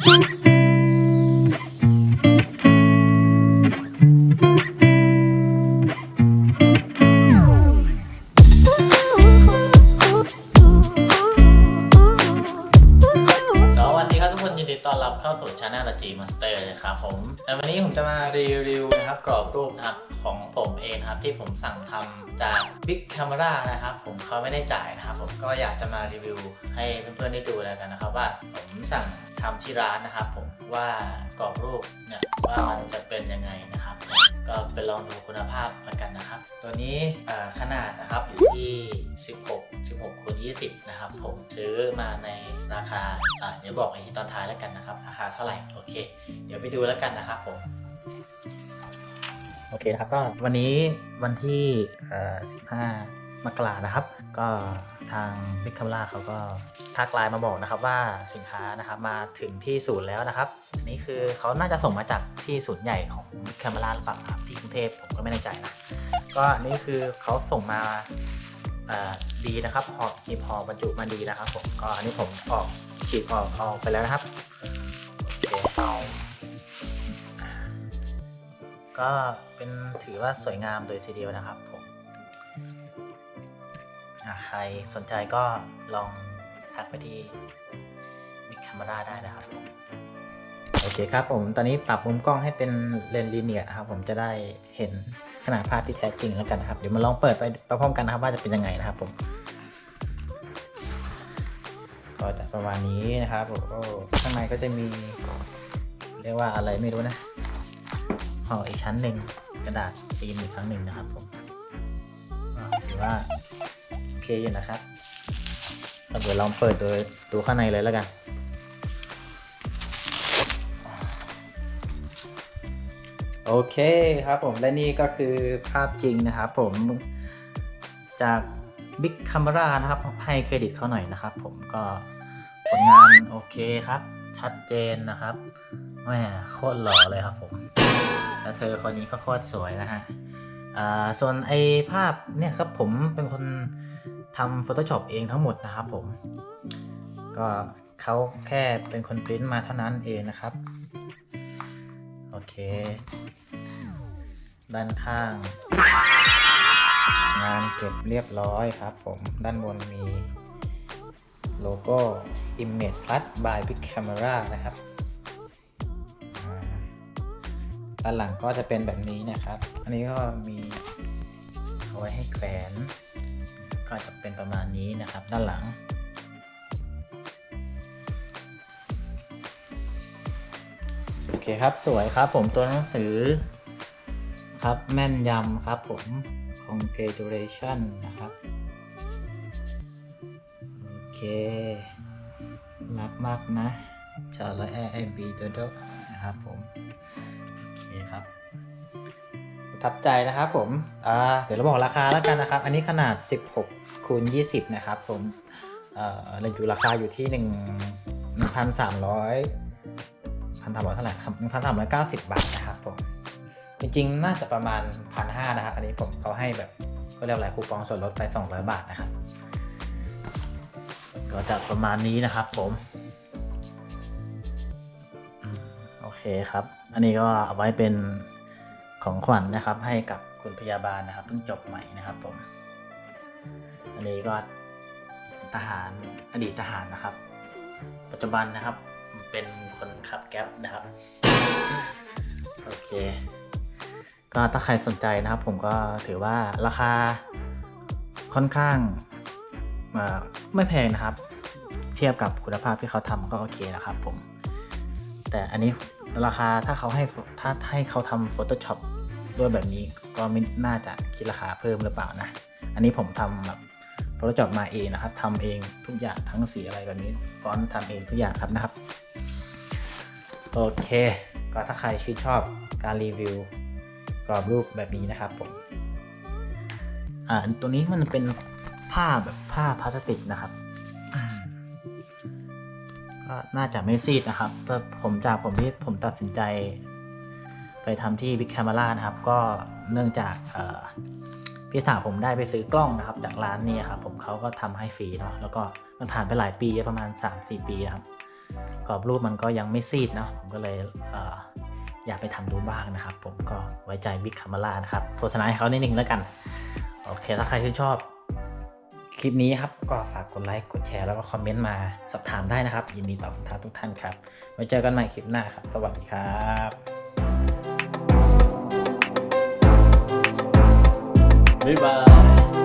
สวัสดีครับทุกคนยินดีต้อนรับเข้าสู่ช anel จีม s สเตอร์นะครับผมในวันนี้ผมจะมารีวิวนะครับกรอบรูปนะครับของผม องนะครับที่ผมสั่งทำจาก Big Camera นะครับ ผมเขาไม่ได้จ่ายนะครับ ผมก็อยากจะมารีวิวให้เพื่อนๆได้ดูแล้วกันนะครับ ว่าผมสั่งทำที่ร้านนะครับ ผมว่ากรอบรูปเนี่ยว่ามันจะเป็นยังไงนะครับ ก็ไปลองดูคุณภาพแล้วกันนะครับ ตัวนี้ขนาดนะครับอยู่ที่ 16 16คูณ20 นะครับ ผมซื้อมาในราคาเดี๋ยวบอกอีกตอนท้ายแล้วกันนะครับราคาเท่าไหร่โอเค เดี๋ยวไปดูแล้วกันนะครับผม โอเคครับก็วันนี้วันที่15มกรานะครับ ก็ทาง Big Camera เขาก็ทักไลน์มาบอกนะครับว่าสินค้านะครับมาถึงที่ศูนย์แล้วนะครับอันนี้คือเขาน่าจะส่งมาจากที่ศูนย์ใหญ่ของ Big Camera หรือเปล่าครับที่กรุงเทพผมก็ไม่แน่ใจนะก็อันนี้คือเขาส่งมาดีนะครับห่อหีบห่อบรรจุมาดีนะครับผมก็อันนี้ผมออกฉีกออกออกไปแล้วนะครับโอเคเอา ก็เป็นถือว่าสวยงามโดยทีเดียวนะครับผมใครสนใจก็ลองทักไปที่ Big Camera ได้นะครับผมโอเคครับผม ตอนนี้ปรับมุมกล้องให้เป็นเลนส์ลีเนียร์ครับ ผมจะได้เห็นขนาดภาพที่แท้จริงแล้วกันนะครับ เดี๋ยวมาลองเปิดไปพร้อมกันนะครับ ว่าจะเป็นยังไงนะครับผม ก็จะประมาณนี้นะครับโอ้ข้างในก็จะมี เรียกว่าอะไรไม่รู้นะ ห่ออีกชั้นหนึ่งกระดาษซีนอีกครั้งหนึ่งนะครับผมถือว่าโอเคอยู่นะครับเราเดี๋ยวลองเปิดโดยดูข้างในเลยแล้วกัน โอเคครับผมและนี่ก็คือภาพจริงนะครับผมจาก Big Camera นะครับให้เครดิตเขาหน่อยนะครับผมก็ผลงานโอเคครับ ชัดเจนนะครับแหมโคตรหล่อเลยครับผมแล้วเธอคนนี้ก็โคตรสวยนะฮะอ่าส่วนไอภาพเนี่ยครับผมเป็นคนทำ Photoshop เองทั้งหมดนะครับผม ก็เขาแค่เป็นคนปริ้นมาเท่านั้นเองนะครับ โอเค ด้านข้าง งานเก็บเรียบร้อยครับผม ด้านบนมีโลโก้ Image Plus by Big Camera นะครับด้านหลังก็จะเป็นแบบนี้นะครับ อันนี้ก็มีเอาไว้ให้แขวน ก็จะเป็นประมาณนี้นะครับ ด้านหลัง โอเคครับ สวยครับผมตัวหนังสือครับ แม่นยำครับผม congratulation นะครับ โอเค รักมากนะชาละแอไอบีโดโดนะครับผม โอเคครับประทับใจนะครับผมอ่าเดี๋ยวเราบอกราคาแล้วกันนะครับ อันนี้ขนาด 16คูณ20 นะครับผมเอ่อราอยู่ราคาอยู่ที่1 1,300พันสามร้อยเท่าไหร่ครับพันสามร้อยเก้าสิบาทนะครับผมจริงๆ น่าจะประมาณพันห้านะครับ อันนี้ผมเขาให้แบบก็เรียกอะไรคูปองส่วนลดไปสองร้อยบาทนะครับ ก็จะประมาณนี้นะครับผมโอเคครับ อันนี้ก็เอาไว้เป็นของขวัญนะครับ ให้กับคุณพยาบาลนะครับเพิ่งจบใหม่นะครับผม อันนี้ก็ทหารอดีตทหารนะครับ ปัจจุบันนะครับเป็นคนขับแก๊ปนะครับโอเค ก็ถ้าใครสนใจนะครับ ผมก็ถือว่าราคาค่อนข้าง ไม่แพงนะครับ เทียบกับคุณภาพที่เขาทำก็โอเคนะครับผม แต่อันนี้ราคาถ้าเขาให้ถ้าให้เขาทำ Photoshop ด้วยแบบนี้ก็ไม่น่าจะคิดราคาเพิ่มหรือเปล่านะ อันนี้ผมทำแบบ Photoshop มาเองนะครับทำเองทุกอย่างทั้งสีอะไรแบบนี้ ฟอนต์ทำเองทุกอย่างครับนะครับ โอเค ก็ถ้าใครชื่นชอบการรีวิวกรอบรูปแบบนี้นะครับผม อ่าตัวนี้มันเป็น ผ้าแบบผ้าพลาสติกนะครับอืมก็น่าจะไม่ซีดนะครับแต่ผมจากผมที่ผมตัดสินใจ ไปทำที่ Big Camera นะครับ ก็เนื่องจากเอ่อพี่สาวผมได้ไปซื้อกล้องนะครับ จากร้านนี้ครับ ผมเขาก็ทำให้ฟรีเนาะแล้วก็มันผ่านไปหลายปีประมาณ 3-4 ปีนะครับกรอบรูปมันก็ยังไม่ซีดเนาะผมก็เลยเอ่ออยากไปทำดูบ้างนะครับ ผมก็ไว้ใจบิ๊กคามาร่านะครับโฆษณาให้เขานิดนึงแล้วกัน โอเค ถ้าใครที่นชอบ คลิปนี้ครับก็ฝากกดไลค์กดแชร์แล้วก็คอมเมนต์มาสอบถามได้นะครับ ยินดีตอบคำถามทุกท่านครับไว้เจอกันใหม่คลิปหน้าครับ สวัสดีครับบ๊ายบาย